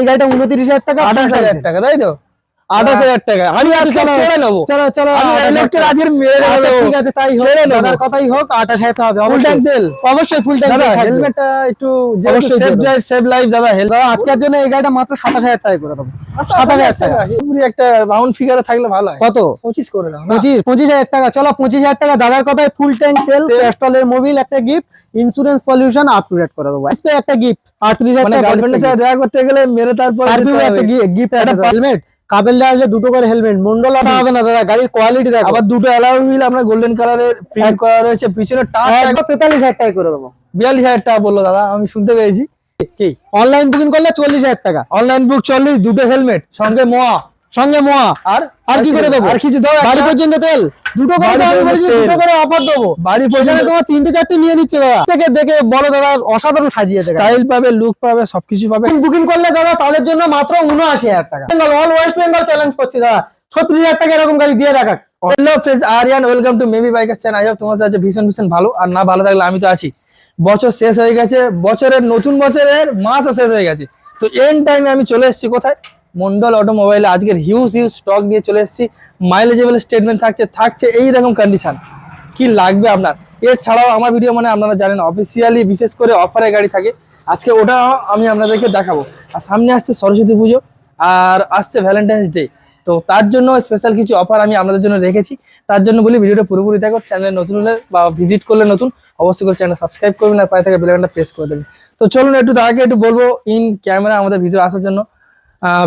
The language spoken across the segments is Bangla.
এই গাড়িটা উনত্রিশ হাজার টাকা আঠাশ হাজার টাকা তাই তো? আঠাশ হাজার টাকা। আমি আজকে চলো। নেব। চলো চলো আমি 28,000 electric আজকের মেরে আচ্ছা, ঠিক আছে তাই হোক দাদার কথাই হোক আঠাশ হাজার হবে ফুল ট্যাঙ্ক তেল অবশ্যই ফুল ট্যাঙ্ক দাদা হেলমেটটা একটু সেভ ড্রাইভ সেভ লাইফ দাদা হেলমেট দাদা আজকের জন্য এই গাড়িটা মাত্র সাতাশ হাজার টাকা করে দেবো। সাত হাজার টাকা? একটা রাউন্ড ফিগারে থাকলে ভালো হয়। কত? পঁচিশ করে দাও পঁচিশ পঁচিশ হাজার টাকা। চলো পঁচিশ হাজার টাকা। দাদার কথায় ফুল ট্যাঙ্ক তেল ক্যাস্টলের মোবিল একটা gift insurance pollution up to date করে দেবো। একটা গিফট আটত্রিশ হাজার মানে টাকা দেখা করতে গেলে মেরে তারপর একটা গিফট একটা হেলমেট কাবেল আসলে দুটো করে হেলমেট মন্ডল আনা হবে না দাদা গাড়ির কোয়ালিটি দেখো। আবার দুটো অ্যালাউ হুইল আমরা গোল্ডেন কালারের প্রিন্ট করা রয়েছে পিছনে টাচ একবার তেতাল্লিশ হাজার টাকা করে দেবো। বিয়াল্লিশ হাজার টাকা বলল দাদা আমি শুনতে পেয়েছি। কি? অনলাইন বুকিং করলে চল্লিশ হাজার টাকা। অনলাইন বুক চল্লিশ দুটো হেলমেট সঙ্গে মোয়া। সঙ্গে মোয়া। আর? আর কি করে দেবো? আর কিছু দাও বাড়ি পর্যন্ত তেল? দুটো করে আমি বলেছি দুটো করে অফার দেবো। বাড়ি পর্যন্ত তোমার তিনটে চারটে নিয়ে নিচ্ছে দাদা। থেকে দেখে বলো দাদা অসাধারণ সাজিয়েছে গাড়ি। স্টাইল পাবে লুক পাবে সবকিছু পাবে। বুকিং করলে দাদা তাদের জন্য মাত্র উনআশি হাজার টাকা। Bengal all west Bengal challenge করছি দাদা। ছত্রিশ হাজার টাকা এরকম গাড়ি দিয়ে দেখাক। Hello friends Aryan welcome to maybe biker channel I hope তোমার সাথে ভীষণ ভীষণ ভালো। আর না ভালো থাকলে আমি তো আছি। বছর শেষ হয়ে গেছে। বছরের নতুন বছরের মাসও শেষ হয়ে গেছে। তো এন টাইমে আমি চলে এসেছি কোথায়? মন্ডল অটোমোবাইলে আজকের হিউজ হিউজ স্টক নিয়ে চলে এসেছি। মাইলেজেবল স্টেটমেন্ট থাকছে থাকছে এই রকম কন্ডিশন কি লাগবে আপনার? এছাড়াও আমার ভিডিও মানে আপনারা জানেন অফিসিয়ালি বিশেষ করে অফারে গাড়ি থাকে। আজকে ওটা আমি আপনাদেরকে দেখাবো। আর সামনে আসছে সরস্বতী পুজো, আর আসছে ভ্যালেন্টাইন্স ডে তো তার জন্য স্পেশাল কিছু অফার আমি আপনাদের জন্য রেখেছি। তার জন্য বলি ভিডিওটা পুরোপুরি দেখো চ্যানেলে নতুন হলে বা ভিজিট করলে নতুন, অবশ্যই করে চ্যানেল সাবস্ক্রাইব করবেন আর পায়ে থেকে বেলাইকনটা প্রেস করে দেবেন। তো চলুন একটু তাকে একটু বলব ইন ক্যামেরা আমাদের ভিডিও আসার জন্য।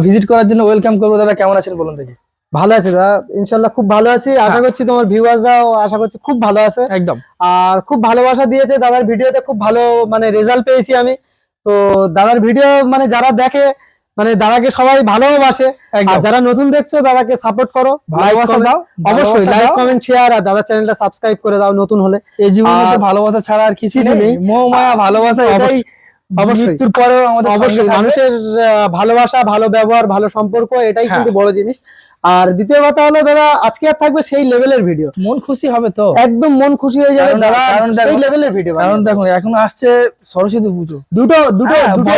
ভিজিট করার জন্য ওয়েলকাম করব। দাদা কেমন আছেন বলুন দেখি? ভালো আছে দাদা ইনশাল্লাহ খুব ভালো আছি। আশা করছি তোমার ভিউয়ার্সরাও আশা করছি খুব ভালো আছে। একদম। আর খুব ভালোবাসা দিয়েছে দাদার ভিডিওতে খুব ভালো মানে রেজাল্ট পেয়েছি আমি। তো দাদার ভিডিও মানে যারা দেখে মানে দাদাকে সবাই ভালোবাসে। আর একদম। যারা নতুন দেখছ দাদাকে সাপোর্ট করো। ভালোবাসা দাও, অবশ্যই লাইক কমেন্ট শেয়ার আর দাদার চ্যানেলটা সাবস্ক্রাইব করে দাও নতুন হলে। এই জীবনে ভালোবাসা ছাড়া আর কিছু নেই। মোহ মায়া ভালোবাসা এটাই অবশ্যই, পরেও আমাদের অবশ্যই। মানুষের ভালোবাসা ভালো ব্যবহার ভালো সম্পর্ক এটাই হ্যাঁ। কিন্তু বড় জিনিস। আর দ্বিতীয় কথা হলো দাদা আজকে আর থাকবে সেই লেভেলের ভিডিও মন খুশি হবে তো? একদম মন খুশি হয়ে যাবে দাদা। সেই লেভেলের ভিডিও কারণ দেখুন এখন আসছে সরস্বতী পুজো। দুটো দুটো হ্যাঁ, দুটো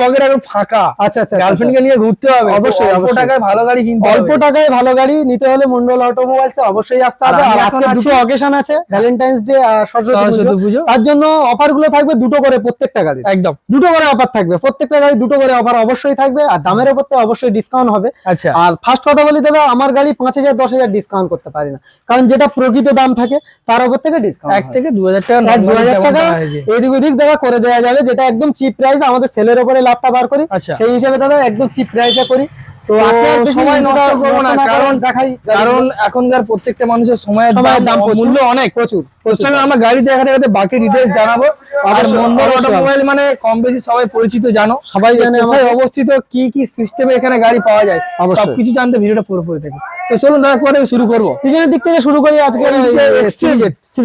পকেট এখন ফাঁকা। আচ্ছা আচ্ছা গার্লফ্রেন্ড কে নিয়ে ঘুরতে হবে। অবশ্যই, অল্প টাকায় ভালো গাড়ি কিনতে অল্প টাকায় ভালো গাড়ি নিতে হলে মন্ডল অটোমোবাইলস অবশ্যই আসতে হবে। আর আজকে দুটো অকেশন আছে ভ্যালেন্টাইন্স ডে আর সরস্বতী পুজো। তার জন্য অফারগুলো থাকবে দুটো করে প্রত্যেকটা গাড়ি একদম। দুটো করে অফার থাকবে। প্রত্যেকটা গাড়ি দুটো করে অফার অবশ্যই থাকবে। আর দামের উপর তো অবশ্যই ডিসকাউন্ট হবে। আচ্ছা। আর ফার্স্ট কথা বলি দাদা আমার গাড়ি পাঁচ হাজার দশ হাজার ডিসকাউন্ট করতে পারি না। কারণ যেটা প্রকৃত দাম থাকে তার উপর থেকে ডিসকাউন্ট এক থেকে দু হাজার টাকা দু হাজার টাকা এদিক ওদিক দাদা করে দেওয়া যাবে যেটা একদম চিপ প্রাইস আমাদের সেলের উপরে লাভটা বার করি। আচ্ছা। সেই হিসাবে দাদা একদম চিপ প্রাইসে করি। তো আজকে আর বেশি সময় নষ্ট করব না, কারণ- দেখাই। কারণ এখনকার প্রত্যেকটা মানুষের সময়ের দাম মূল্য অনেক। প্রচুর। প্রচুর আমরা গাড়ি দেখাতে দেখাতে বাকি ডিটেলস জানাব। আর মন্ডল অটোমোবাইল মানে কম বেশি সবাই পরিচিত জানো। সবাই জানে কোথায় অবস্থিত কি কি সিস্টেমে এখানে গাড়ি পাওয়া যায় অবশ্যই। সবকিছু জানতে ভিডিওটা পুরোপুরি দেখো। তো চলুন দাদা করে শুরু করব? পিছনের দিক থেকে শুরু করি আজকে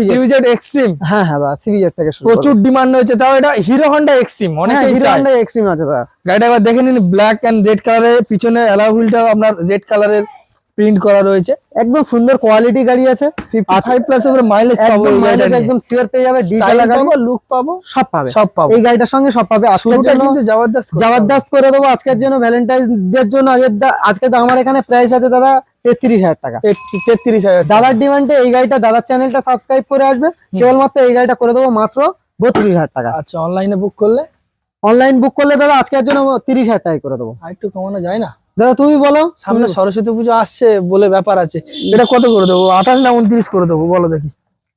সিভিজেড এক্সট্রিম হ্যাঁ হ্যাঁ দাদা সিভিজের থেকে শুরু প্রচুর ডিমান্ড হয়েছে তাও এটা হিরো হন্ডা এক্সট্রিম অনেকেই হ্যাঁ, হিরো হন্ডা এক্সট্রিম আছে দাদা। গাড়িটা একবার দেখে নিন ব্ল্যাক এন্ড রেড কালারের পিছনে অ্যালাউ হুইলটাও আপনার রেড কালারের প্রিন্ট করা রয়েছে। একদম সুন্দর কোয়ালিটি গাড়ি আছে। ফাইভ প্লাস উপরে মাইলেজ পাবো মাইলেজ একদম সিওর পেয়ে যাবে ডিজেল গাড়ি লুক পাবো সব পাবে। সব পাবো। এই গাড়িটার সঙ্গে সব পাবে। আজকের জন্য জবরদস্ত জবরদস্ত করে দেবো। আজকের জন্য ভ্যালেন্টাইন্স ডের জন্য আজকে তো আমার এখানে প্রাইস আছে দাদা তেত্রিশ হাজার টাকা। তেত্রিশ হাজার দাদার ডিমান্ডে এই গাড়িটা দাদার চ্যানেলটা সাবস্ক্রাইব করে আসবে। কেবলমাত্র এই গাড়িটা করে দেবো মাত্র বত্রিশ হাজার টাকা। আচ্ছা অনলাইনে বুক করলে? অনলাইন বুক করলে দাদা আজকের জন্য তিরিশ হাজার টাকা করে দেবো। আর একটু কমানো যায় না? দাদা তুমি বলো। সামনে সরস্বতী পুজো আসছে বলে ব্যাপার আছে। এটা কত করে দেবো? আঠাশ না উনত্রিশ করে দেবো? বলো দেখি।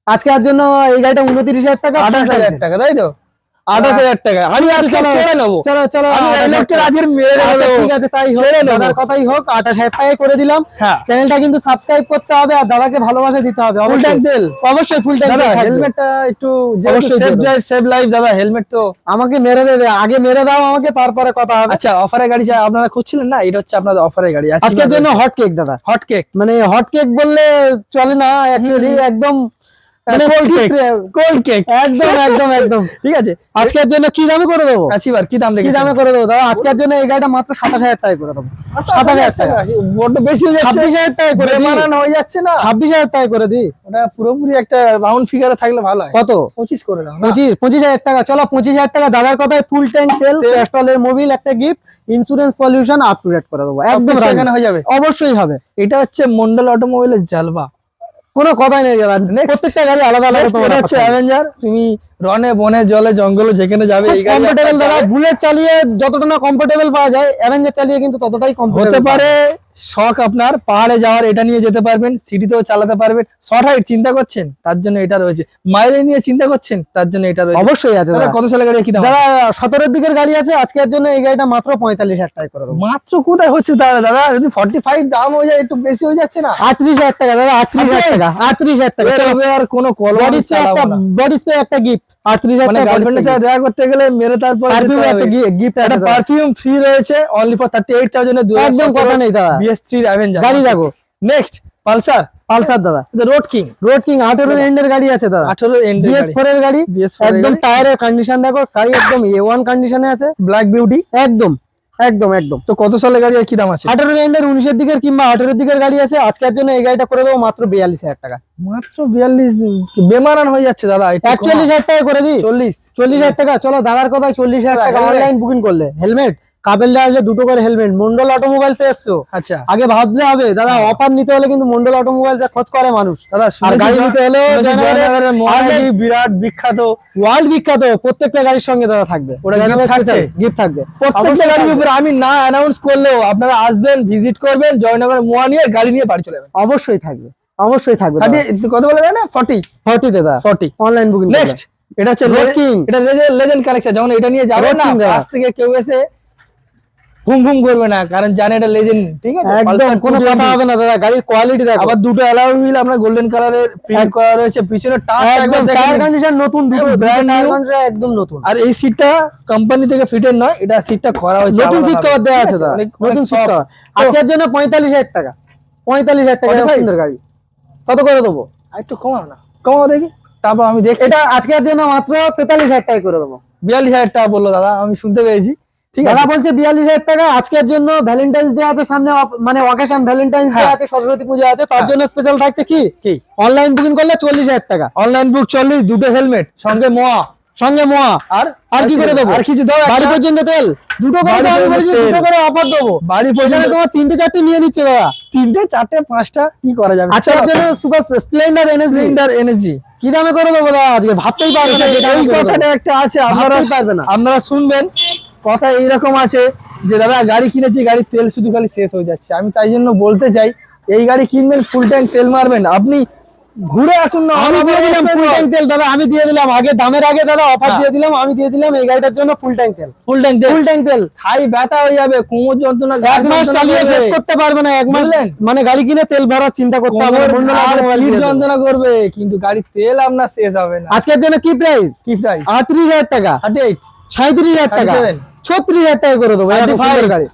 আজকে আর জন্য এই গাড়িটা উনত্রিশ হাজার টাকা আঠাশ হাজার। টাকা তাই তো? আঠাশ হাজার টাকা। আমি আজকে চলো। নেব। চলো চলো আমি 28,000 electric আজকের মেরে আচ্ছা। ঠিক আছে তাই হোক ছেড়ে দাদার কথাই হোক আঠাশ হাজার টাকায় করে দিলাম। হ্যাঁ। চ্যানেলটা কিন্তু সাবস্ক্রাইব করতে হবে আর দাদাকে ভালোবাসা দিতে হবে ফুল অবশ্যই ট্যাঙ্ক অবশ্যই ফুল ট্যাঙ্ক দাদা হেলমেটটা একটু সেভ ড্রাইভ সেভ লাইফ দাদা হেলমেট তো আমাকে মেরে দেবে। আগে মেরে দাও আমাকে তারপরে কথা হবে। আচ্ছা অফারে গাড়ি যা আপনারা খুঁজছিলেন না? এটা হচ্ছে আপনাদের অফারে গাড়ি। আজকের জন্য হট কেক দাদা। হট কেক মানে হট কেক বললে চলে না অ্যাকচুয়ালি একদম মানে একদম একদম একদম। ঠিক আছে আজকের জন্য কি দামে করে দেবো? আছিবার কি দাম কি দামে করে দেবো? দাদা আজকের জন্য এই গাড়িটা মাত্র সাতাশ হাজার টাকা করে দেবো। হাজার টাকা। বড্ড বেশি হয়ে যাচ্ছে। ছাব্বিশ হাজার টাকা করে দিই। হয়ে যাচ্ছে না। ছাব্বিশ হাজার টাকা করে দিই। ওটা পুরোপুরি একটা রাউন্ড ফিগারে থাকলে ভালো হয়। কত? পঁচিশ করে দাও পঁচিশ পঁচিশ হাজার টাকা। চলো পঁচিশ হাজার টাকা। দাদার কথায় ফুল ট্যাঙ্ক তেল মোবিল একটা gift insurance pollution up to rate করে দেবো। একদম একদম হয়ে যাবে। অবশ্যই হবে। এটা হচ্ছে মন্ডল অটোমোবাইলের জালবা কোনো কথাই নেই প্রত্যেকটা গাড়ি আলাদা আলাদা তোমার হচ্ছে অ্যাভেঞ্জার তুমি রনে বনে জলে জঙ্গলে যেখানে যাবে এই গাড়ি কমফোর্টেবল দাদা বুলেট চালিয়ে যতটা না কমফোর্টেবল পাওয়া যায় অ্যাভেঞ্জার চালিয়ে কিন্তু ততটাই হতে পারে শখ আপনার পাহাড়ে যাওয়ার এটা নিয়ে যেতে পারবেন সিটিতেও চালাতে পারবেন। শর্ট হাইট চিন্তা করছেন? তার জন্য এটা রয়েছে। মাইলেজ নিয়ে চিন্তা করছেন? তার জন্য এটা রয়েছে। অবশ্যই আছে দাদা, কত সালে গাড়ি কি দাম? দাদা সতেরোর দিকের গাড়ি আছে আজকের জন্য এই গাড়িটা মাত্র পঁয়তাল্লিশ হাজার টাকা করে মাত্র কোথায় হচ্ছে দাদা? দাদা যদি ফর্টি ফাইভ দাম হয়ে যায় একটু বেশি হয়ে যাচ্ছে না? আটত্রিশ হাজার টাকা দাদা আটত্রিশ হাজার টাকা আটত্রিশ হাজার টাকা। আর কোনো কলম বডি স্প্রে একটা বডি স্প্রে একটা গিফট হাজার মানে টাকা গার্লফ্রেন্ডের সাথে দেখা করতে গেলে মেরে তারপর পারফিউম একটা গিফট একটা পারফিউম ফ্রি রয়েছে only for thirty eight thousand একদম কথা নেই দাদা। বিএস থ্রি অ্যাভেঞ্জার গাড়ি দেখো। নেক্সট পালসার পালসার দাদা। রোড কিং রোড কিং আঠেরো এন্ডের গাড়ি আছে দাদা। আঠারো এন্ডের বিএস ফোর এর গাড়ি। একদম টায়ারের কন্ডিশন দেখো। গাড়ি একদম এ ওয়ান কন্ডিশনে আছে। ব্ল্যাক বিউটি একদম। একদম একদম। তো কত সালের গাড়ি আর কি দাম আছে? আঠারো এন্ডের উনিশের দিকের কিংবা আঠারোর দিকের গাড়ি আছে। আজকের জন্য এই গাড়িটা করে দেবো মাত্র বিয়াল্লিশ হাজার টাকা। মাত্র বিয়াল্লিশ বেমারান হয়ে যাচ্ছে দাদা একচল্লিশ হাজার টাকা করে দিই। চল্লিশ। চল্লিশ হাজার টাকা চলো দাদার কথা চল্লিশ হাজার টাকা। অনলাইন বুকিং করলে। হেলমেট কাপেল আসলে দুটো করে হেলমেট মন্ডল অটোমোবাইলস এসছো? আচ্ছা। আগে ভাবতে হবে দাদা অফার নিতে হলে কিন্তু মন্ডল অটোমোবাইল খোঁজ করে মানুষ। দাদা গাড়ি নিতে হলে বিরাট বিখ্যাত? ওয়ার্ল্ড বিখ্যাত প্রত্যেকটা গাড়ির সঙ্গে দাদা থাকবে। ওটা? গিফট থাকবে। প্রত্যেকটা গাড়ির উপরে আমি না অ্যানাউন্স করলেও আপনারা আসবেন ভিজিট করবেন জয়নগর মোয়া নিয়ে গাড়ি নিয়ে বাড়ি চলে যাবেন। অবশ্যই থাকবে। অবশ্যই থাকবে কত বলে না? ফর্টি? ফর্টি দাদা। ফর্টি। অনলাইন বুকিং নেক্সট এটা হচ্ছে। এটা লেজেন্ড কালেকশন যখন এটা নিয়ে যাবেন না। কাছ থেকে কেউ এসে ঘুম ঘুম করবে না কারণ জানে এটা লেজেন্ড ঠিক আছে? একদম কোনো কথা হবে না দাদা গাড়ির কোয়ালিটি দেখো। আবার দুটো অ্যালাউ হুইল আপনার গোল্ডেন কালারের প্রিন্ট করা রয়েছে পিছনে একদম টায়ার কন্ডিশন নতুন দুটো new। কন্ডিশন একদম নতুন। আর এই সিটটা কোম্পানি থেকে ফিটেড নয় এটা সিটটা করা হয়েছে নতুন সিট কভার দেওয়া আছে দাদা নতুন সিট কভার আজকের জন্য পঁয়তাল্লিশ হাজার টাকা। পঁয়তাল্লিশ হাজার টাকা এরকম 45? সুন্দর গাড়ি। কত করে দেবো? একটু কমাও না। কমাও দেখি। তারপর আমি দেখছি। এটা আজকের জন্য মাত্র তেতাল্লিশ হাজার টাকা করে দেবো। বিয়াল্লিশ হাজার টাকা বলল দাদা আমি শুনতে পেয়েছি। দাদা বলছে বিয়াল্লিশ হাজার টাকা আজকের জন্য ভ্যালেন্টাইন্স ডে আছে সামনে মানে অকেশন ভ্যালেন্টাইন্স ডে হ্যাঁ। আছে সরস্বতী পুজো আছে তার জন্য স্পেশাল থাকছে কি? কি? অনলাইন বুকিং করলে চল্লিশ হাজার টাকা। অনলাইন বুক চল্লিশ দুটো হেলমেট সঙ্গে মোয়া। সঙ্গে মোয়া। আর আর কি করে দেবো? আর কিছু দাও বাড়ি পর্যন্ত তেল। দুটো করে দুটো করে অফার দেবো। বাড়ি পর্যন্ত তোমার তিনটে চারটে নিয়ে নিচ্ছে দাদা। তিনটে চারটে পাঁচটা কি করা যাবে? আজকের জন্য সুপার স্প্লেন্ডার এনএসজি সিলিন্ডার এনেছি কি দামে করে দেবো দাদা আজকে? ভাবতেই পারবে না এই কথাটা একটা আছে আপনারা পারবে না। আপনারা শুনবেন। কথা এইরকম আছে যে দাদা গাড়ি কিনেছি গাড়ির তেল শুধু খালি শেষ হয়ে যাচ্ছে। আমি তাই জন্য বলতে চাই এই গাড়ি কিনবেন ফুল ট্যাঙ্ক তেল মারবেন। আপনি ঘুরে আসুন না। আমি দিয়ে দিলাম ফুল ট্যাঙ্ক তেল দাদা আমি দিয়ে দিলাম। আগে দামের আগে দাদা অফার হ্যাঁ। দিয়ে দিলাম আমি দিয়ে দিলাম এই গাড়িটার জন্য ফুল ট্যাঙ্ক তেল। ফুল ট্যাঙ্ক তেল। ফুল ট্যাঙ্ক তেল। থাই ব্যথা হয়ে যাবে কোমর যন্ত্রণা এক মাস চালিয়ে শেষ করতে পারবে না এক মাস। মানে গাড়ি কিনে তেল ভরার চিন্তা করতে হবে automobile পিঠ যন্ত্রণা করবে কিন্তু গাড়ির তেল আপনার শেষ হবে না। আজকের জন্য কি প্রাইস কি প্রাইস আটত্রিশ হাজার টাকা। থার্টি এইট সাঁত্রিশ হাজার টাকা। ছত্রিশ হাজার টাকা করে দেবো এরকম 35 সুন্দর গাড়ি।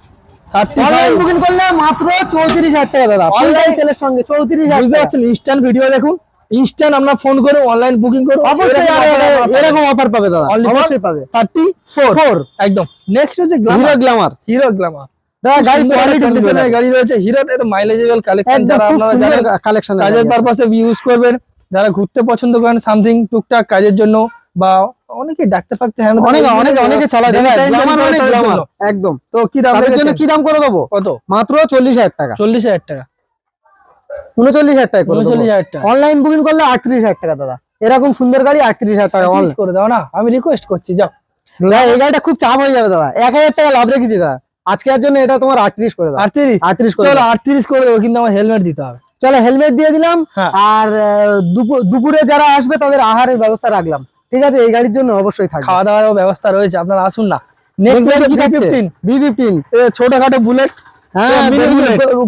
অনলাইন বুকিং করলে মাত্র চৌত্রিশ হাজার টাকা দাদা। অনলাইন তেলের সঙ্গে চৌত্রিশ হাজার বুঝতে পারছেন ইনস্ট্যান্ট ভিডিও দেখুন। ইনস্ট্যান্ট আপনার ফোন করে অনলাইন বুকিং করুন। অবশ্যই এরকম- এরকম অফার পাবে দাদা। অবশ্যই পাবে। থার্টি ফোর ফোর একদম। নেক্সট হচ্ছে Hero Glamour Glamour Hero Glamour দাদা গাড়ি কোয়ালিটি কন্ডিশনের গাড়ি রয়েছে। হিরো এর মাইলেজেবল কালেকশন যারা খুব আপনারা সুন্দর জানেন কালেকশন কাজের পারপাসে ইউজ করবেন। যারা ঘুরতে পছন্দ করেন সামথিং টুকটাক কাজের জন্য বা অনেকে ডাক্তার ফাক্তার হ্যাঁ অনেকে। একদম তো কি দাম তাদের জন্য কি দাম করে দেবো? কত? মাত্র চল্লিশ হাজার টাকা। চল্লিশ হাজার টাকা। উনচল্লিশ হাজার টাকা উনচল্লিশ হাজার টাকা। অনলাইন বুকিং করলে আটত্রিশ হাজার টাকা দাদা। এরকম সুন্দর গাড়ি আটত্রিশ হাজার টাকা Please করে দাও না। আমি রিকোয়েস্ট করছি যাও। এই গাড়িটা খুব চাপ হয়ে যাবে দাদা। এক হাজার টাকা লাভ রেখেছি দাদা। আজকের জন্য এটা তোমার আটত্রিশ করে দাও। আটত্রিশ? আটত্রিশ করে চলো। আটত্রিশ করে দেবো কিন্তু আমার হেলমেট দিতে হবে। চলো হেলমেট দিয়ে দিলাম। হ্যাঁ। আর দুপুর- দুপুরে যারা আসবে তাদের আহারের ব্যবস্থা রাখলাম। ঠিক আছে এই গাড়ির জন্য অবশ্যই থাকবে। খাওয়া দাওয়ার ব্যবস্থা রয়েছে আপনারা আসুন না। নেক্সট ছোটখাটো বুলেট হ্যাঁ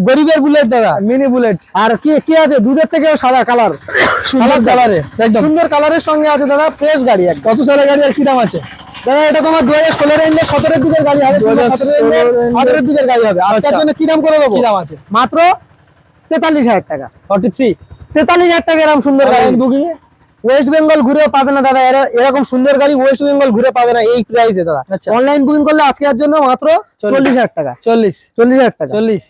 গরিবের- বুলেট দাদা। মিনি বুলেট আর কি কি আছে? দুধের থেকে সাদা কালার সুন্দর কালারে একদম। সুন্দর কালারের সঙ্গে আছে দাদা ফ্রেশ গাড়ি একদম কত সালের গাড়ি আর কি দাম আছে? দাদা এটা তোমার দু হাজার ষোলো রেঞ্জে সতেরোর দিকের গাড়ি হবে 2016 দিকের গাড়ি হবে। আজকের আচ্ছা। জন্য কি দাম করে দেবো? কি দাম আছে? মাত্র তেতাল্লিশ হাজার টাকা। ফর্টি থ্রি তেতাল্লিশ হাজার টাকা এরকম সুন্দর গাড়ি। বুকিং ওয়েস্ট বেঙ্গল ঘুরে পাবে না দাদা। এরকম সুন্দর গাড়ি ওয়েস্ট বেঙ্গল ঘুরে পাবে না এই প্রাইসে দাদা। আচ্ছা। অনলাইন বুকিং করলে আজকের জন্য মাত্র চল্লিশ। হাজার টাকা। চল্লিশ। চল্লিশ হাজার টাকা। চল্লিশ।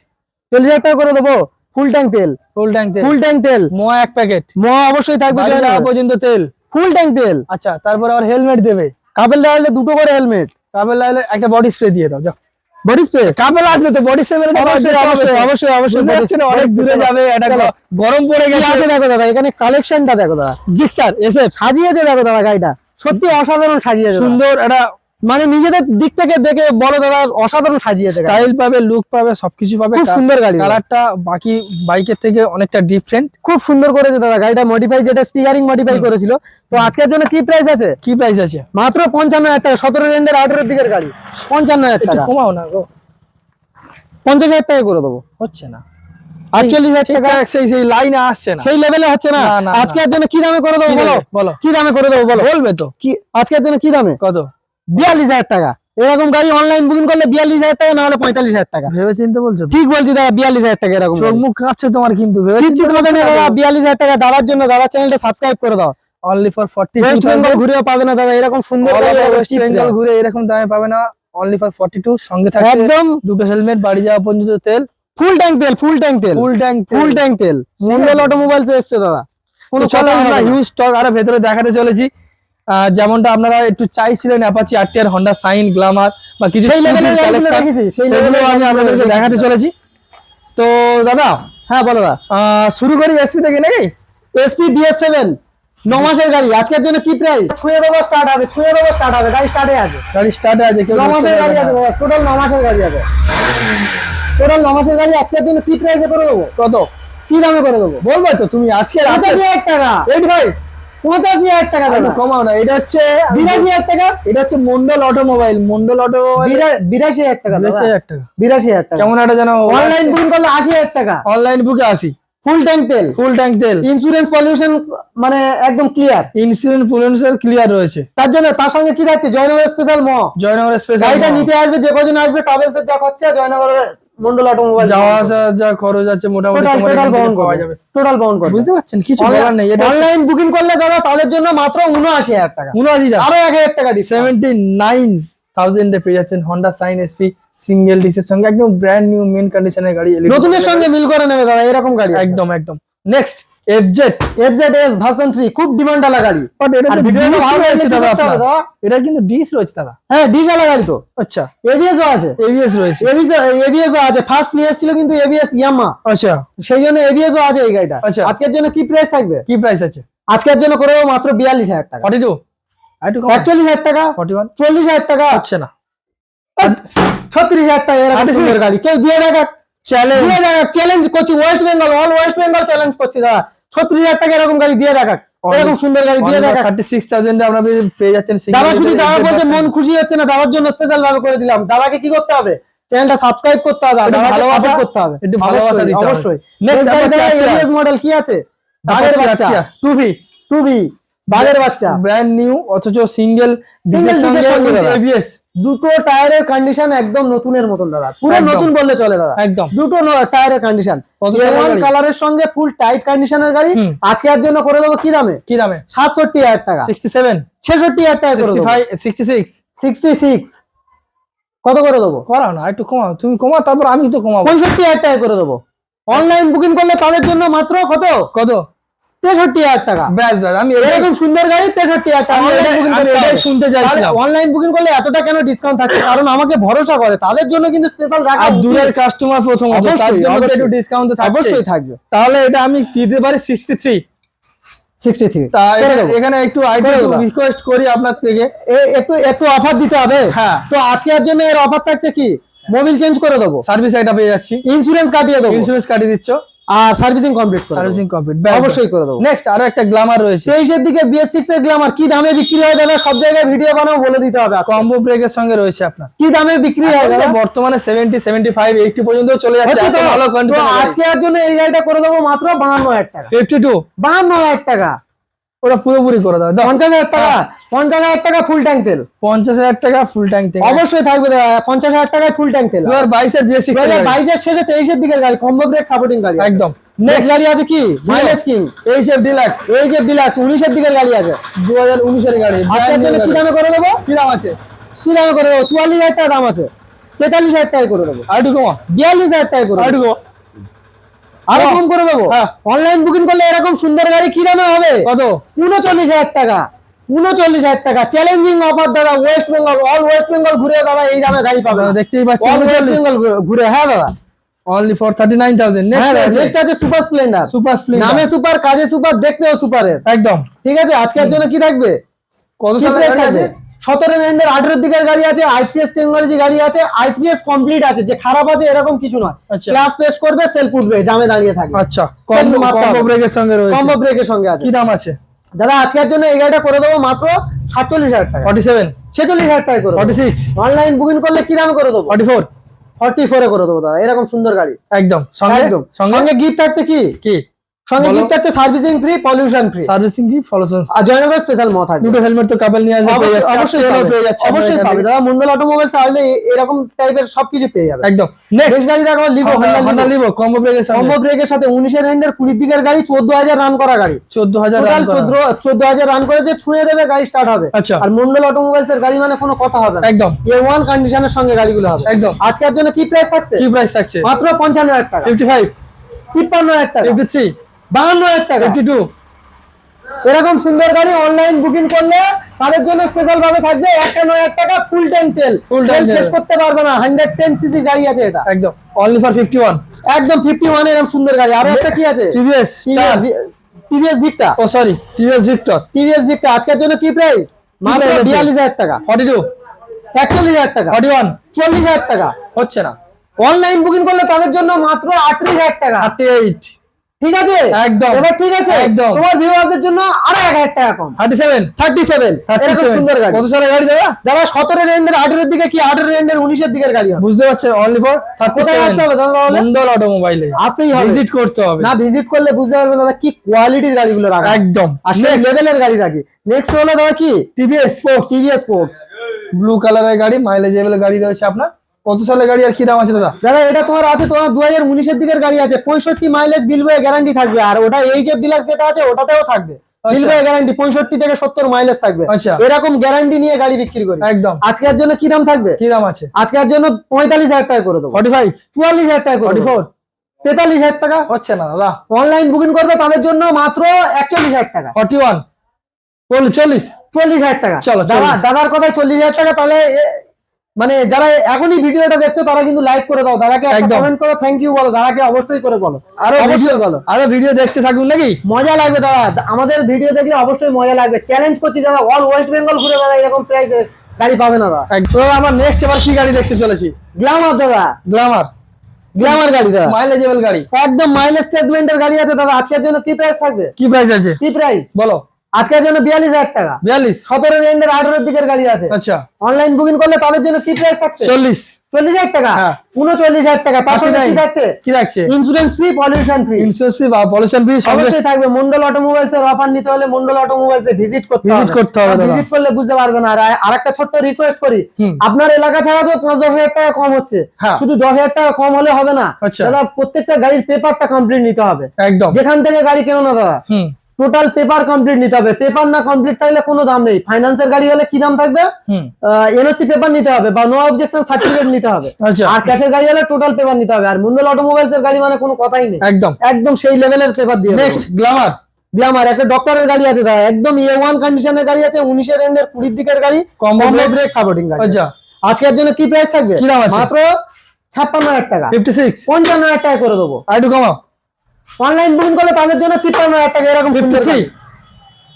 চল্লিশ হাজার টাকা করে দেবো। ফুল ট্যাঙ্ক তেল। ফুল ট্যাঙ্ক তেল। ফুল ট্যাঙ্ক তেল। মোয়া এক প্যাকেট ম অবশ্যই থাকবে পর্যন্ত তেল। ফুল ট্যাঙ্ক তেল। আচ্ছা তারপর আবার হেলমেট দেবে। কাপেল লাগালে দুটো করে হেলমেট কাপেল লাগলে একটা বডি স্প্রে দিয়ে দাও যাও। বডি স্প্রে কাপেল আসবে তো বডি স্প্রে অবশ্যই অবশ্যই অবশ্যই অবশ্যই অনেক দূরে যাবে গরম পড়ে কি গেছে। আছে দেখো দাদা এখানে কালেকশনটা দেখো দাদা। জিক্সার সাজিয়েছে দেখো দাদা গাড়িটা। সত্যি অসাধারণ সাজিয়েছে সুন্দর একটা মানে নিজেদের দিক থেকে দেখে বলো দাদা অসাধারণ সাজিয়েছে। স্টাইল পাবে লুক পাবে সবকিছু পাবে খুব সুন্দর গাড়ি কালারটা বাকি বাইকের থেকে অনেকটা ডিফারেন্ট খুব সুন্দর করেছে দাদা গাড়িটা মডিফাই যেটা স্টিয়ারিং মডিফাই করেছিল। তো আজকের জন্য কি প্রাইস আছে? কি প্রাইস আছে? মাত্র পঞ্চান্ন হাজার টাকা সতেরো রেন্ডের আঠেরোর দিকের গাড়ি। পঞ্চান্ন হাজার টাকা। কমাও না গো। পঞ্চাশ হাজার টাকা করে দেবো। হচ্ছে না। আটচল্লিশ হাজার টাকা। সেই সেই লাইনে আসছে না। সেই লেভেলে হচ্ছে না। আজকের জন্য কি দামে করে দেবো বলো? বলো। কি দামে করে দেবো বলো? বলবে তো। কি আজকের জন্য কি দামে? কত? বিয়াল্লিশ হাজার টাকা। এরকম গাড়ি অনলাইন বুকিং করলে বিয়াল্লিশ হাজার টাকা না হলে পঁয়তাল্লিশ হাজার টাকা। ভেবে চিন্তে বলছো ঠিক বলছি দাদা বিয়াল্লিশ হাজার টাকা এরকম চোখ মুখ কাঁপছে তোমার কিন্তু না দাদা? বিয়াল্লিশ হাজার টাকা দাদার জন্য দাদার চ্যানেলটা সাবস্ক্রাইব করে দাও। Only for forty west Bengal ঘুরেও পাবে না দাদা এরকম সুন্দর ওয়েস্ট বেঙ্গল ঘুরে এরকম দামে পাবে না অনলি ফর ফর্টি টু সঙ্গে থাকছে একদম। দুটো হেলমেট বাড়ি যাওয়া পর্যন্ত তেল। ফুল ট্যাঙ্ক তেল ফুল ট্যাঙ্ক তেল। ফুল ট্যাঙ্ক ফুল ট্যাঙ্ক তেল। মন্ডল অটোমোবাইলস এসছে দাদা। চলো আমরা হিউজ স্টক আরও ভেতরে দেখাতে চলেছি। যেমনটা আপনারা একটু চাইছিলেন Apache RTR Honda Shine Glamour বা কিছু সেগুলো আমি আপনাদেরকে দেখাতে চলেছি। তো দাদা হ্যাঁ বলো দাদা। শুরু করি এসপি থেকে নাকি? এসপি বিএস সেভেন ন মাসের গাড়ি আজকের জন্য কি প্রাইস ছুঁয়ে দেবো স্টার্ট হবে ছুঁয়ে দেবো স্টার্ট হবে গাড়ি স্টার্টে আছে। গাড়ি স্টার্টে আছে কেউ ন মাসের গাড়ি আছে টোটাল ন মাসের গাড়ি আছে। টোটাল ন মাসের গাড়ি আজকের জন্য কি প্রাইসে করে দেবো? কত? কি দামে করে দেবো? বলব তো তুমি আজকে টাকা। এইট ভাই পঁচাশি হাজার টাকা দাদা। কমাও না এটা হচ্ছে বিরাশি হাজার টাকা? এটা হচ্ছে মন্ডল অটোমোবাইল মন্ডল অটোমোবাইল বিরাশি হাজার টাকা বিরাশি হাজার টাকা। বিরাশি হাজার টাকা। কেমন একটা যেন অনলাইন বুকিং করলে আশি হাজার টাকা। অনলাইন বুকে আসি ফুল ট্যাঙ্ক তেল। ফুল ট্যাঙ্ক তেল। ইন্স্যুরেন্স পলিউশন মানে একদম ক্লিয়ার ইন্স্যুরেন্স ক্লিয়ার রয়েছে। তার জন্য তার সঙ্গে কি থাকছে জয়নগর স্পেশাল ম জয়নগর স্পেশাল গাড়িটা নিতে আসবে যে কজন আসবে ট্রাভেলস এর যা খরচা জয়নগরের মন্ডল অটোমোবাইল যাওয়া আসা যা খরচ আছে মোটামুটি টোটাল বহন করা। যাবে। টোটাল বহন করা। বুঝতে পারছেন? কিছু বলার নেই এটা অনলাইন বুকিং করলে দাদা তাদের জন্য মাত্র উনআশি হাজার টাকা। উনআশি আরও এক হাজার টাকা ডিসকাউন্ট সেভেন্টি নাইন থাউজেন্ডে পেয়ে যাচ্ছেন হন্ডা সাইন এসপি সিঙ্গেল ডিসের সঙ্গে একদম ব্র্যান্ড নিউ মেন কন্ডিশনের গাড়ি নতুনের সঙ্গে মিল করে নেবে দাদা এরকম গাড়ি একদম একদম। Next FZ FZ S version 3 খুব ডিমান্ড আলা গাড়ি। বাট এটা তো ভিডিওটা ভালো রয়েছে দাদা আপনার। এটা কিন্তু ডিস রয়েছে দাদা। হ্যাঁ ডিস আলা গাড়ি তো। আচ্ছা। এবিএস ও আছে। এবিএস রয়েছে। এবিএস এবিএস ও আছে। ফার্স্ট নিয়ে এসেছিল কিন্তু এবিএস ইয়ামা আচ্ছা। সেই জন্য এবিএস ও আছে এই গাড়িটা। আচ্ছা। আজকের জন্য কি প্রাইস থাকবে? কি প্রাইস আছে? আজকের জন্য করে মাত্র বিয়াল্লিশ হাজার টাকা। একচল্লিশ হাজার টাকা। চল্লিশ হাজার টাকা। হচ্ছে না। ছত্রিশ হাজার টাকা এরকম 36 গাড়ি। কেউ দিয়ে দেখা চ্যালেঞ্জ চ্যালেঞ্জ করছি west Bengal all west Bengal challenge করছি দাদা। ছত্রিশ হাজার টাকা এরকম গাড়ি দিয়ে দেখা এরকম সুন্দর গাড়ি দিয়ে দেখা থার্টি সিক্স থাউজেন্ডে আমরা পেয়ে- যাচ্ছেন দাদা শুধু দাদা বলছে মন খুশি হচ্ছে না দাদার জন্য স্পেশাল ভাবে করে দিলাম। দাদাকে কি করতে হবে? চ্যানেলটা সাবস্ক্রাইব করতে হবে ভালোবাসা- করতে হবে। একটু ভালোবাসা অবশ্যই, দিতে অবশ্যই। এবিএস মডেল কি আছে? বাচ্চা 2V টুবি বাঘের বাচ্চা। ব্র্যান্ড নিউ অথচ সিঙ্গেল। এবিএস দুটো টায়ারের কন্ডিশন একদম নতুনের মতন দাদা। পুরো নতুন বললে চলে দাদা। একদম। দুটো টায়ারের কন্ডিশন কালারের সঙ্গে ফুল টাইট কন্ডিশনের গাড়ি। আজকে এর জন্য করে দেবো কি দামে? কি দামে? সাতষট্টি হাজার টাকা। সিক্সটি সেভেন ছেষট্টি হাজার টাকা সিক্সটি সিক্স সিক্সটি সিক্স কত করে দেবো? করাও না একটু কমাও। তুমি কমাও তারপর আমি তো কমাবো। পঁয়ষট্টি হাজার টাকা করে দেবো। অনলাইন বুকিং করলে তাদের জন্য মাত্র কত? কত? তেষট্টি হাজার টাকা। ব্যাস ব্যাস আমি এরকম সুন্দর গাড়ি তেষট্টি হাজার টাকা। এটাই- বুকিং আমি এটাই শুনতে চাইছিলাম। অনলাইন বুকিং করলে এতটা কেন ডিসকাউন্ট থাকছে? কারণ আমাকে ভরসা করে তাদের জন্য কিন্তু স্পেশাল রাখা দূরের কাস্টমার প্রথম তার অবশ্যই, জন্য তো অবশ্যই। একটু ডিসকাউন্ট তো অবশ্যই থাকবে। তাহলে এটা আমি দিতে পারি সিক্সটি থ্রি এখানে একটু রিকোয়েস্ট করি আপনার থেকে। একটু একটু অফার দিতে হবে। হ্যাঁ। তো আজকের জন্য এর অফার থাকছে কি? মোবিল চেঞ্জ করে দেবো। সার্ভিস এটা পেয়ে যাচ্ছি। ইন্স্যুরেন্স কাটিয়ে দেবো। ইন্স্যুরেন্স কাটিয়ে দিচ্ছ। আর সার্ভিসিং কমপ্লিট করে সার্ভিসিং কমপ্লিট অবশ্যই করে দেবো। নেক্সট আরও একটা গ্ল্যামার রয়েছে। তেইশের দিকে বিএস সিক্স এর গ্লামার কি দামে বিক্রি হয় দাদা? সব জায়গায় ভিডিও বানাও বলে দিতে হবে। কম্বো ব্রেকের সঙ্গে রয়েছে আপনার। কি দামে বিক্রি হয় দাদা? বর্তমানে সেভেন্টি সেভেন্টি ফাইভ এইটি পর্যন্ত চলে যাচ্ছে? ভালো কন্ডিশন আজকে আর জন্য এই গাড়িটা করে দেবো মাত্র বাহান্ন হাজার টাকা। ফিফটি টু বাহান্ন হাজার টাকা। ওটা পুরোপুরি করে দাও। পঞ্চাশ হাজার টাকা। পঞ্চাশ হাজার টাকা ফুল ট্যাঙ্ক তেল। পঞ্চাশ হাজার টাকা ফুল ট্যাঙ্ক থেকে অবশ্যই থাকবে দাদা পঞ্চাশ হাজার টাকায় ফুল ট্যাঙ্ক তেল। দু হাজার বাইশের বিএস দু হাজার বাইশের শেষে তেইশের দিকের গাড়ি কম্বো ব্রেক সাপোর্টিং গাড়ি একদম। নেক্সট গাড়ি আছে কি? Mileage king H F Deluxe এই যে ডিলাক্স উনিশের দিকের গাড়ি আছে। দু হাজার উনিশের গাড়ি। আজকের জন্য কি দামে করে দেবো? কি দাম আছে? কি দামে করে দেবো? চুয়াল্লিশ হাজার টাকা দাম আছে। তেতাল্লিশ হাজার টাকায় করে দেবো। আর একটু কমা। বিয়াল্লিশ হাজার টাকায় করে আর একটু। আরও কম। কম করে দেবো। হ্যাঁ। অনলাইন বুকিং করলে এরকম সুন্দর গাড়ি কি দামে হবে? কত? উনচল্লিশ হাজার টাকা। উনচল্লিশ হাজার টাকা। চ্যালেঞ্জিং অফার দাদা west Bengal all west Bengal ঘুরে দাদা এই দামে গাড়ি পাবে। দেখতেই পাচ্ছেন অল ওয়েস্ট বেঙ্গল ঘুরে হ্যাঁ দাদা। Only for thirty nine thousand হ্যাঁ নেক্সট আছে। সুপার স্প্লেন্ডার সুপার নামে সুপার কাজে সুপার দেখতেও সুপারের একদম। ঠিক আছে? আজকের জন্য কি থাকবে? কত আছে? আছে? সতেরো রেন্ডের আঠেরোর দিকের গাড়ি আছে আইপিএস টেকনোলজি গাড়ি আছে আইপিএস কমপ্লিট আছে যে খারাপ আছে এরকম কিছু নয়। আচ্ছা। ক্লাস পেশ করবে সেলফ উঠবে জামে দাঁড়িয়ে থাকবে। আচ্ছা কম্বো। ব্রেকের সঙ্গে রয়েছে। কম্বো ব্রেকের সঙ্গে আছে। কি দাম আছে? দাদা আজকের জন্য এই গাড়িটা করে দেবো মাত্র সাতচল্লিশ হাজার টাকা। ফর্টি সেভেন ছেচল্লিশ হাজার টাকা করে ফর্টি সিক্স অনলাইন বুকিং করলে কি দামে করে দেবো? ফর্টি ফোর ফর্টি ফোরে করে দেবো দাদা। এরকম সুন্দর গাড়ি। একদম। একদম। সঙ্গে? গিফট আছে কি? কি? সঙ্গে। গিফট আছে servicing free pollution free servicing কি ফলো আর জয়নগর স্পেশাল মত থাকবে। দুটো হেলমেট তো কাপেল নিয়ে আসবে অবশ্যই পেয়ে যাচ্ছে অবশ্যই পাবে। দাদা মন্ডল অটোমোবাইলস আসলে এরকম টাইপের সবকিছু পেয়ে যাবে। একদম। নেক্সট গাড়ি দেখো লিভো হন্ডা লিভো কম্বো ব্রেকের সঙ্গে কম্বো ব্রেকের সাথে। উনিশের রেন্ডের কুড়ির দিকের গাড়ি চোদ্দ হাজার রান করা গাড়ি। চোদ্দ হাজার টোটাল চোদ্দ চোদ্দ হাজার রান করেছে ছুঁয়ে দেবে গাড়ি স্টার্ট হবে। আচ্ছা। আর মন্ডল অটোমোবাইলস এর গাড়ি মানে কোনো কথা হবে না। একদম। এ ওয়ান কন্ডিশনের সঙ্গে গাড়িগুলো হবে। একদম। আজকের জন্য কি প্রাইস থাকছে? কি প্রাইস থাকছে? মাত্র পঞ্চান্ন হাজার টাকা। ফিফটি ফাইভ তিপ্পান্ন হাজার টাকা। ফিফটি থ্রি বাহান্ন হাজার টাকা। টু এরকম সুন্দর গাড়ি অনলাইন বুকিং করলে তাদের জন্য স্পেশাল ভাবে থাকবে একান্ন হাজার টাকা ফুল ট্যাঙ্ক তেল। Tank তেল। শেষ করতে পারবে না। হান্ড্রেড টেন সিসি গাড়ি আছে এটা। একদম। অনলি ফর ফিফটি ওয়ান একদম ফিফটি ওয়ান এরকম সুন্দর গাড়ি। আরও একটা কি আছে? টিভিএস টিভিএস ভিক্টা ও sorry TVS Victor TVS Victa আজকের জন্য কি প্রাইস মাত্র বিয়াল্লিশ হাজার টাকা। ফর্টি টু একচল্লিশ হাজার টাকা। ফর্টি ওয়ান চল্লিশ হাজার টাকা। হচ্ছে না। অনলাইন বুকিং করলে তাদের জন্য মাত্র আটত্রিশ হাজার টাকা। থার্টি এইট ঠিক আছে? একদম। এবার ঠিক আছে? একদম। তোমার ভিউয়ারদের জন্য আরও এক হাজার টাকা কম। Thirty seven. Thirty seven. এরকম সুন্দর গাড়ি। কত সালের গাড়ি দাদা? যারা সতেরো রেন্ডের আঠেরোর দিকে কি আঠেরো রেন্ডের উনিশের দিকের গাড়ি বুঝতে পারছেন অনলি ফর থার্টি মন্ডল অটোমোবাইলে আসতেই হবে। ভিজিট করতে হবে। না ভিজিট করলে বুঝতে পারবে দাদা কি কোয়ালিটির গাড়িগুলো রাখা। একদম। আর সেই লেভেলের গাড়ি রাখি। নেক্সট হলো দাদা কি? TVS sports TVS sports blue কালারের গাড়ি মাইলেজেবল গাড়ি রয়েছে আপনার। কত সালের গাড়ি আর কি দাম আছে দাদা? দাদা এটা তোমার আছে তোমার দু হাজার উনিশের দিকের গাড়ি আছে। পঁয়ষট্টি মাইলেজ বিল বয়ে গ্যারান্টি থাকবে। আর ওটা এই এফ ডিলাক্স যেটা আছে ওটাতেও থাকবে। বিল বয়ে গ্যারান্টি পঁয়ষট্টি থেকে সত্তর মাইলেজ থাকবে। আচ্ছা। এরকম গ্যারান্টি নিয়ে গাড়ি বিক্রি করি। একদম। আজকের জন্য কি দাম থাকবে? কি দাম আছে? আজকের জন্য পঁয়তাল্লিশ হাজার টাকা করে দেবো। ফর্টি ফাইভ চুয়াল্লিশ হাজার টাকা ফর্টি ফোর তেতাল্লিশ হাজার টাকা? হচ্ছে না দাদা। অনলাইন বুকিং করবে তাদের জন্য মাত্র একচল্লিশ হাজার টাকা। ফর্টি ওয়ান চল্লিশ? চল্লিশ হাজার টাকা। চলো, দাদা 40 দাদার কথায় চল্লিশ হাজার টাকা তাহলে মানে যারা এখনই ভিডিওটা দেখছ তারা কিন্তু লাইক করে দাও দাদাকে। কমেন্ট করো থ্যাংক ইউ বলো দাদাকে অবশ্যই করে বলো। আরও অবশ্যই বলো। আরও ভিডিও দেখতে থাকুন নাকি? মজা লাগবে দাদা। আমাদের ভিডিও দেখলে অবশ্যই মজা লাগবে। চ্যালেঞ্জ করছি দাদা অল ওয়েস্ট বেঙ্গল ঘুরে দাদা এরকম প্রাইসে গাড়ি পাবে না দাদা। আমরা নেক্সট এবার কি গাড়ি দেখতে চলেছি? গ্ল্যামার দাদা। গ্ল্যামার গ্ল্যামার গাড়ি দাদা। মাইলেজেবল গাড়ি। একদম মাইলেজ স্টেটমেন্টের গাড়ি আছে দাদা। আজকের জন্য কি প্রাইস থাকবে? কি প্রাইস আছে? কি প্রাইস বলো। আজকের জন্য বিয়াল্লিশ হাজার টাকা। বিয়াল্লিশ? সতেরো রেন্ডের আঠারোর দিকের গাড়ি আছে। আচ্ছা। অনলাইন বুকিং করলে তাদের জন্য কি প্রাইস থাকছে? চল্লিশ। চল্লিশ হাজার টাকা? হ্যাঁ। উনচল্লিশ হাজার টাকা। তার সঙ্গে কি থাকছে? কি রাখছে insurance free pollution free insurance fee বা পলিউশন ফি অবশ্যই থাকবে। মন্ডল অটোমোবাইলস এর অফার নিতে হলে মন্ডল অটোমোবাইলস এ ভিজিট করতে হবে। ভিজিট করলে বুঝতে আর আরেকটা ছোট্ট রিকোয়েস্ট করি। আপনার এলাকা ছাড়া তো পাঁচ দশ হাজার টাকা কম হচ্ছে। হ্যাঁ। শুধু দশ হাজার টাকা কম হলে হবে না। আচ্ছা। দাদা প্রত্যেকটা গাড়ির পেপারটা কমপ্লিট নিতে হবে। একদম। যেখান থেকে গাড়ি কেনো না দাদা। টোটাল পেপার কমপ্লিট নিতে হবে। পেপার না কমপ্লিট থাকলে কোনো দাম নেই। ফাইন্যান্সের গাড়ি হলে কি দাম থাকবে? এনওসি পেপার নিতে হবে বা নো অবজেকশন সার্টিফিকেট নিতে হবে। আর ক্যাশের গাড়ি হলে টোটাল পেপার নিতে হবে। আর মুন্ডল অটোমোবাইলস এর গাড়ি মানে কোনো কথাই নেই। একদম। একদম সেই লেভেলের পেপার দিয়ে নেক্সট গ্ল্যামার গ্লামার একটা ডক্টরের গাড়ি আছে দাদা। একদম এ ওয়ান কন্ডিশনের গাড়ি আছে উনিশের এন্ডের কুড়ির দিকের গাড়ি। কম্বো ব্রেক সাপোর্টিং গাড়ি। আচ্ছা। আজকের জন্য কি প্রাইস থাকবে? কি দাম আছে? মাত্র ছাপ্পান্ন হাজার টাকা। ফিফটি সিক্স পঞ্চান্ন হাজার টাকা করে দেবো। আর একটু কমাও। অনলাইন বুকিং করলে তাদের জন্য তিপ্পান্ন হাজার টাকা এরকম ফিফটি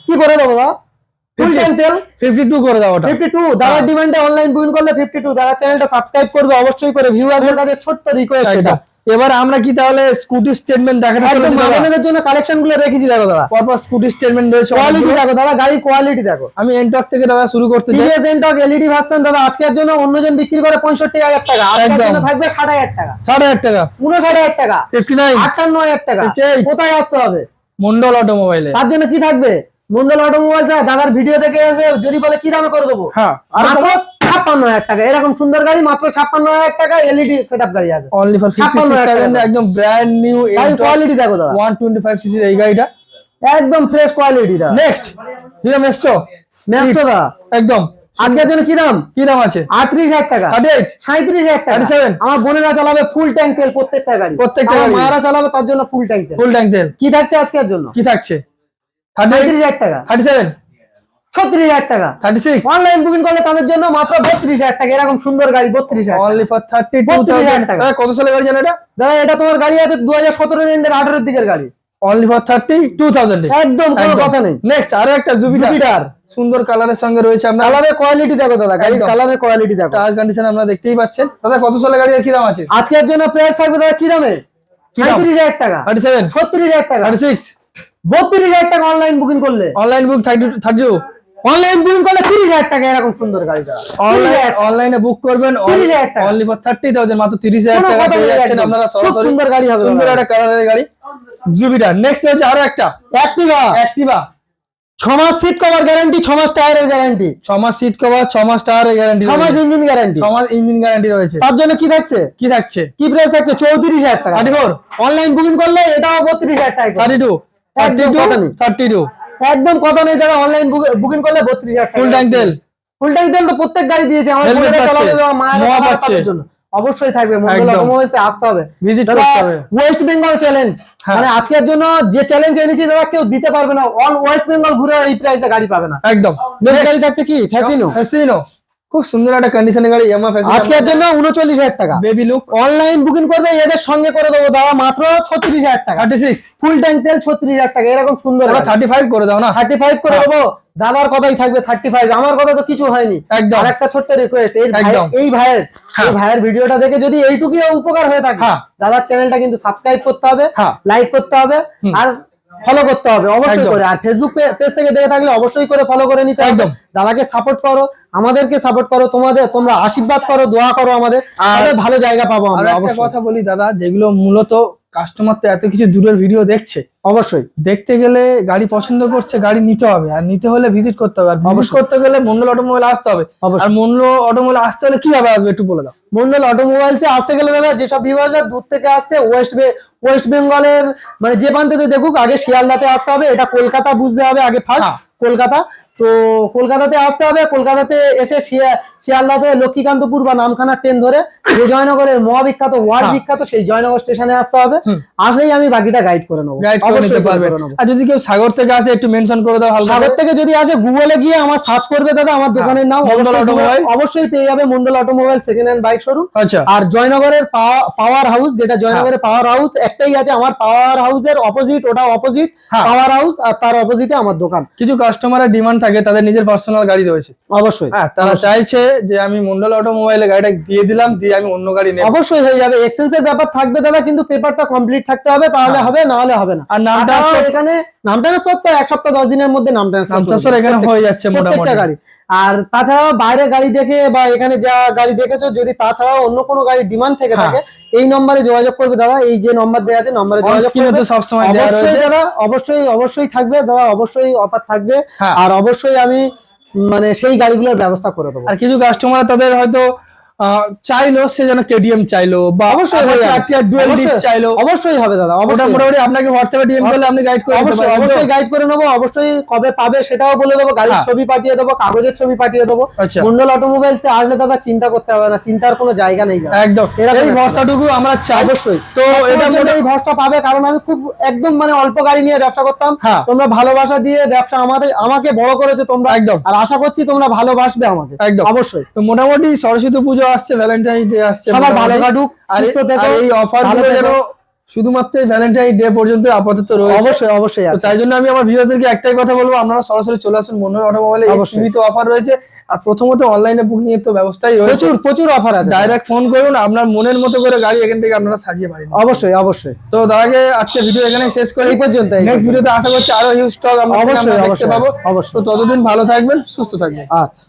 কি করে দেবো দাদা ফুল ট্যাঙ্ক তেল? ফিফটি টু করে দাও ওটা। ডিমান্ডে অনলাইন বুকিং করলে ফিফটি টু দাদা চ্যানেলটা সাবস্ক্রাইব করবে অবশ্যই করে ভিউয়ারদের কাছে ছোট্ট রিকোয়েস্ট এটা। একদম। এবার আমরা কি তাহলে স্কুটি স্টেটমেন্ট দেখাতে একদম মামাদের জন্য কালেকশনগুলো রেখেছি দেখো দাদা। পরপর স্কুটি স্টেটমেন্ট রয়েছে কোয়ালিটি দেখো দাদা গাড়ির কোয়ালিটি দেখো। আমি এনটক থেকে দাদা শুরু করতে চাই। টিভিএস এনটক এলইডি ভার্সন দাদা আজকের জন্য অন্যজন বিক্রি করে পঁয়ষট্টি হাজার টাকা। আজকের। জন্য থাকবে ষাট হাজার টাকা। ষাট হাজার টাকা। উনষাট হাজার টাকা। ফিফটি নাইন আটান্ন হাজার টাকা। 58 কোথায় আসতে হবে? মন্ডল অটোমোবাইলে তার জন্য কি থাকবে? মন্ডল অটোমোবাইল দাদার ভিডিও দেখে এসে যদি বলে কি দামে করে দেবো? হ্যাঁ আর ছাপ্পান্ন হাজার টাকা। এরকম সুন্দর গাড়ি মাত্র ছাপ্পান্ন হাজার টাকা এলইডি সেট আপ গাড়ি আছে। অনলি ফর 56,000 একদম ব্র্যান্ড নিউ কোয়ালিটি দেখো দাদা। ওয়ান টোয়েন্টি ফাইভ সিসির এই গাড়িটা। একদম ফ্রেশ কোয়ালিটি দাদা। নেক্সট হিরো মেস্ট্রো ম্যাস্টো দাদা। একদম। আজকের জন্য কি দাম? কি দাম আছে? আটত্রিশ হাজার টাকা। সাঁত্রিশ হাজার টাকা। 37 আমার বোনেরা চালাবে ফুল ট্যাঙ্ক তেল প্রত্যেকটা গাড়ি। প্রত্যেকটা। মায়েরা চালাবে তার জন্য ফুল ট্যাঙ্ক তেল। ফুল ট্যাঙ্ক তেল। কি থাকছে আজকের জন্য? কি থাকছে? থার্টি হাজার টাকা। থার্টি সেভেন ছত্রিশ হাজার টাকা। থার্টি সিক্স অনলাইন বুকিং করলে তাদের জন্য মাত্র বত্রিশ হাজার টাকা। এরকম সুন্দর গাড়ি বত্রিশ হাজার অনলি ফর থার্টি টু 32,000 টাকা। কত সালে গাড়ি জানো এটা? দাদা এটা তোমার গাড়ি আছে দু হাজার সতেরো এন্ডের আঠারোর দিকের গাড়ি। Only for thirty two thousand একদম কোনো কথা নেই। নেক্সট আরও একটা জুপিটার সুন্দর কালারের সঙ্গে রয়েছে আপনার। কালারের কোয়ালিটি দেখো দাদা গাড়ির কালারের কোয়ালিটি দেখো। টায়ার কন্ডিশন আপনারা দেখতেই পাচ্ছেন। দাদা কত সালে গাড়ি কি দাম আছে? আজকের জন্য প্রাইস থাকবে দাদা কি দামে? কি হাজার টাকা। থার্টি সেভেন ছত্রিশ হাজার টাকা। থার্টি সিক্স বত্রিশ হাজার টাকা অনলাইন বুকিং করলে। Online book thirty thirty two online booking করলে তিরিশ হাজার টাকা এরকম সুন্দর গাড়ি অনলাইন অনলাইনে বুক করবেন অনলি ফর থার্টি থাউজেন্ড মাত্র তিরিশ হাজার টাকা পেয়ে যাচ্ছেন আপনারা সরাসরি। সুন্দর গাড়ি হবে সুন্দর একটা কালারের গাড়ি। জুপিটার নেক্সট হচ্ছে আরও একটা। অ্যাক্টিভা অ্যাক্টিভা ছ মাস সিট কভার গ্যারান্টি ছ মাস টায়ারের গ্যারান্টি ছ মাস সিট কভার ছ মাস টায়ারের গ্যারান্টি ছ মাস ইঞ্জিন গ্যারান্টি ছ মাস ইঞ্জিন গ্যারান্টি রয়েছে। তার জন্য কি থাকছে? কি থাকছে? কি প্রাইস থাকছে? চৌত্রিশ হাজার টাকা। থার্টি ফোর অনলাইন বুকিং করলে এটাও বত্রিশ হাজার টাকা thirty two thirty two. Thirty two একদম কথা নেই দাদা অনলাইন বুকিং করলে বত্রিশ হাজার ফুল ট্যাঙ্ক তেল। ফুল ট্যাঙ্ক তেল তো প্রত্যেক গাড়ি দিয়েছে আমার মায়েরা জন্য। অবশ্যই থাকবে। আসতে হবে। ভিজিট করতে হবে। West Bengal challenge. মানে আজকের জন্য যে চ্যালেঞ্জ এনেছি দাদা কেউ দিতে পারবে না। অল ওয়েস্ট বেঙ্গল ঘুরে এই প্রাইসে গাড়ি পাবে না। একদম। নেক্সট গাড়ি থাকছে কি? ফ্যাসিনো ফ্যাসিনো খুব সুন্দর একটা কন্ডিশনের গাড়ি ইয়ামা আজকের জন্য উনচল্লিশ হাজার টাকা। বেবি লুক অনলাইন বুকিং করবে এদের সঙ্গে করে দেবো। দাদা মাত্র ছত্রিশ হাজার টাকা। থার্টি সিক্স ফুল ট্যাঙ্ক তেল ছত্রিশ হাজার টাকা। এরকম সুন্দর থার্টি ফাইভ করে দাও না? থার্টি ফাইভ করে হ্যাঁ। দেবো। দাদার কথাই থাকবে থার্টি ফাইভ আমার কথা তো কিছু হয়নি। একদম। আর একটা ছোট্ট রিকোয়েস্ট এই ভাই- একদম। এই ভাইয়ের হ্যাঁ। এই ভাইয়ের ভিডিওটা দেখে যদি এইটুকু উপকার হয়ে থাকে হ্যাঁ। দাদার চ্যানেলটা কিন্তু সাবস্ক্রাইব করতে হবে। লাইক করতে হবে আর ফলো করতে হবে অবশ্যই করে। আর ফেসবুক পেজ থেকে দেখে থাকলে অবশ্যই করে ফলো করে নিতে একদম। দাদাকে সাপোর্ট করো আমাদেরকে সাপোর্ট করো তোমাদের তোমরা আশীর্বাদ করো দোয়া করো আমাদের। ভালো জায়গা পাবো আমরা একটা কথা বলি দাদা যেগুলো মূলত কাস্টমার তো এত কিছু দূরের ভিডিও দেখছে? অবশ্যই। দেখতে গেলে গাড়ি পছন্দ করছে গাড়ি নিতে হবে। আর নিতে হলে ভিজিট করতে হবে। আর ভিজিট করতে গেলে মন্ডল অটোমোবাইল আসতে হবে। আর মন্ডল অটোমোবাইল আসতে হলে কীভাবে আসবে একটু বলে দাও। মন্ডল অটোমোবাইলসে আসতে গেলে দাদা যেসব ভিউয়ার্সরা দূর থেকে আসছে ওয়েস্ট বে ওয়েস্ট বেঙ্গলের মানে যে প্রান্তে দেখুক আগে শিয়ালদাতে আসতে হবে এটা কলকাতা বুঝতে হবে আগে ফার্স্ট হ্যাঁ। কলকাতা তো কলকাতাতে আসতে হবে। কলকাতাতে এসে শিয়ালদাতে লক্ষ্মীকান্তপুর বা নামখানা ট্রেন ধরে যে জয়নগরের মহাবিখ্যাত ওয়ার্ড হ্যাঁ। বিখ্যাত সেই জয়নগর স্টেশনে আসতে হবে। আসলেই আমি বাকিটা গাইড করে নেব। গাইড করে নিতে পারবে। আর যদি কেউ সাগর থেকে আসে একটু মেনশন করে দাও সাগর থেকে যদি আসে গুগলে গিয়ে আমার সার্চ করবে দাদা আমার দোকানের নাম। হ্যাঁ। মন্ডল অটোমোবাইল। অবশ্যই পেয়ে যাবে Mondal automobile second hand bike showroom আচ্ছা। আর জয়নগরের পাওয়ার হাউস যেটা জয়নগরের পাওয়ার হাউস একটাই আছে আমার পাওয়ার হাউসের অপোজিট ওটা অপোজিট হ্যাঁ। পাওয়ার হাউস আর তার অপোজিটে আমার দোকান। কিছু কাস্টমারের ডিমান্ড থাকে তাদের নিজের পার্সোনাল গাড়ি রয়েছে। অবশ্যই। হ্যাঁ তারা চাইছে যে আমি মন্ডল অটোমোবাইলে গাড়িটা দিয়ে দিলাম দিয়ে আমি অন্য গাড়ি নেব। অবশ্যই হয়ে যাবে। এক্সচেঞ্জ এর ব্যাপার থাকবে দাদা কিন্তু পেপারটা কমপ্লিট থাকতে হবে তাহলে হ্যাঁ। হবে না হলে হবে না। আর নাম এখানে নাম ট্রান্সফার তো এক সপ্তাহ দশ দিনের মধ্যে নাম ট্রান্সফার এখানে হয়ে যাচ্ছে মোটামুটি। গাড়ি। আর তাছাড়াও বাইরে গাড়ি দেখে বা এখানে যা গাড়ি দেখেছ যদি তাছাড়াও অন্য কোনো গাড়ির ডিমান্ড থেকে হ্যাঁ। থাকে এই নম্বরে যোগাযোগ করবে দাদা এই যে নম্বর দেওয়া আছে নম্বরে যোগাযোগ করবে সবসময় অবশ্যই দাদা অবশ্যই অবশ্যই থাকবে দাদা অবশ্যই অফার থাকবে হ্যাঁ। আর অবশ্যই আমি মানে সেই গাড়িগুলোর ব্যবস্থা করে দেবো আর কিছু কাস্টমার তাদের হয়তো চাইলো সে যেন কেডিএম চাইলো বা অবশ্যই হয়ে। ডুয়েল ডিস্ক চাইলো অবশ্যই হবে দাদা অবশ্যই মোটামুটি আপনাকে হোয়াটসঅ্যাপে ডিএম করলে আপনি গাইড করে অবশ্যই গাইড করে নেব অবশ্যই কবে পাবে সেটাও বলে দেবো গাড়ির হ্যাঁ। ছবি পাঠিয়ে দেবো কাগজের ছবি পাঠিয়ে দেবো আচ্ছা। মন্ডল অটোমোবাইলস আসলে দাদা চিন্তা করতে হবে না চিন্তার কোনো জায়গা নেই একদম এরকম ভরসাটুকু আমরা চাই অবশ্যই তো এটা এটা এই ভরসা পাবে কারণ আমি খুব একদম মানে অল্প গাড়ি নিয়ে ব্যবসা করতাম হ্যাঁ। তোমরা ভালোবাসা দিয়ে ব্যবসা আমাদের আমাকে বড় করেছ তোমরা একদম। আর আশা করছি তোমরা ভালোবাসবে আমাকে একদম। অবশ্যই তো মোটামুটি সরস্বতী পুজো আসছে ভ্যালেন্টাইন ডে আসছে সবার ভালো কাটুক আর এই- অফারগুলো শুধুমাত্র ভ্যালেন্টাইন ডে পর্যন্ত আপাতত রয়েছে। অবশ্যই অবশ্যই তাই জন্য আমি আমার ভিউয়ারদেরকে একটাই কথা বলব আপনারা সরাসরি চলে আসুন মন্ডল অটোমোবাইলে এই সীমিত অফার রয়েছে। আর প্রথমত অনলাইনে বুকিং এর তো ব্যবস্থাই রয়েছে। প্রচুর প্রচুর অফার আছে। ডাইরেক্ট ফোন করুন আপনার মনের মতো করে গাড়ি এখান থেকে আপনারা সাজিয়ে পারেন অবশ্যই অবশ্যই। তো দাদাকে আজকে ভিডিও এখানে শেষ করি। এই পর্যন্ত নেক্সট ভিডিওতে আশা করছি আরও হিউজ স্টক আমরা অবশ্যই, দেখতে অবশ্যই, পাবো। অবশ্যই। তো ততদিন ভালো থাকবেন সুস্থ থাকবেন। আচ্ছা।